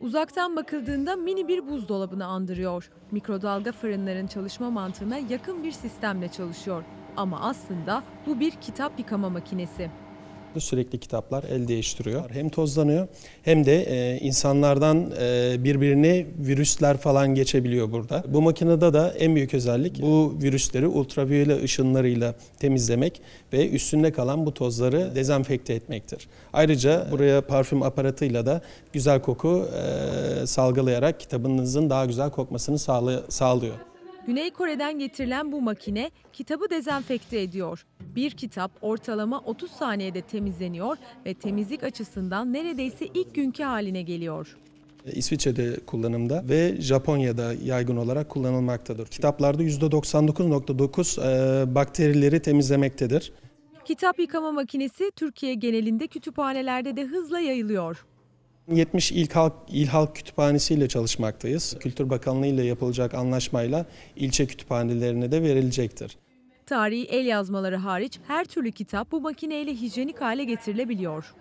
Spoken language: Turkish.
Uzaktan bakıldığında mini bir buzdolabını andırıyor. Mikrodalga fırınların çalışma mantığına yakın bir sistemle çalışıyor. Ama aslında bu bir kitap yıkama makinesi. Sürekli kitaplar el değiştiriyor. Hem tozlanıyor hem de e, insanlardan e, birbirine virüsler falan geçebiliyor burada. Bu makinede de en büyük özellik bu virüsleri ultraviyole ışınlarıyla temizlemek ve üstünde kalan bu tozları dezenfekte etmektir. Ayrıca buraya parfüm aparatıyla da güzel koku e, salgılayarak kitabınızın daha güzel kokmasını sağlı- sağlıyor. Güney Kore'den getirilen bu makine kitabı dezenfekte ediyor. Bir kitap ortalama 30 saniyede temizleniyor ve temizlik açısından neredeyse ilk günkü haline geliyor. İsviçre'de kullanımda ve Japonya'da yaygın olarak kullanılmaktadır. Kitaplarda %99.9 e, bakterileri temizlemektedir. Kitap yıkama makinesi Türkiye genelinde kütüphanelerde de hızla yayılıyor. 70 İl Halk, İl Halk Kütüphanesi ile çalışmaktayız. Kültür Bakanlığı ile yapılacak anlaşmayla ilçe kütüphanelerine de verilecektir. Tarihi el yazmaları hariç her türlü kitap bu makineyle hijyenik hale getirilebiliyor.